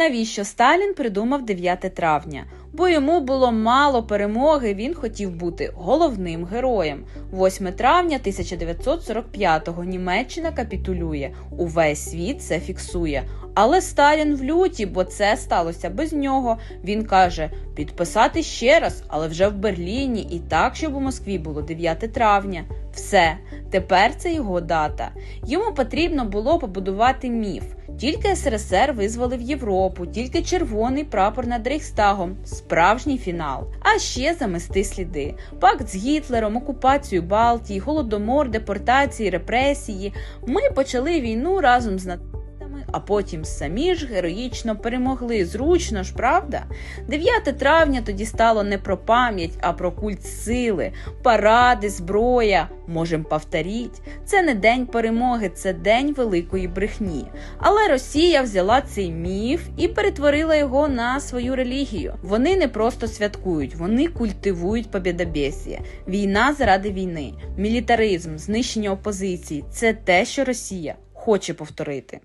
Навіщо Сталін придумав 9 травня? Бо йому було мало перемоги, він хотів бути головним героєм. 8 травня 1945-го Німеччина капітулює. Увесь світ це фіксує. Але Сталін в люті, бо це сталося без нього. Він каже: підписати ще раз, але вже в Берліні, і так, щоб у Москві було 9 травня. Все, тепер це його дата. Йому потрібно було побудувати міф. Тільки СРСР визволив Європу, тільки червоний прапор над Рейхстагом, справжній фінал. А ще замести сліди: пакт з Гітлером, окупацію Балтії, голодомор, депортації, репресії. Ми почали війну разом з нацистами, а потім самі ж героїчно перемогли. Зручно ж, правда? 9 травня тоді стало не про пам'ять, а про культ сили, паради, зброя. Можем повторіть. Це не день перемоги, це день великої брехні. Але Росія взяла цей міф і перетворила його на свою релігію. Вони не просто святкують, вони культивують побєдобєсія. Війна заради війни, мілітаризм, знищення опозиції це те, що Росія хоче повторити.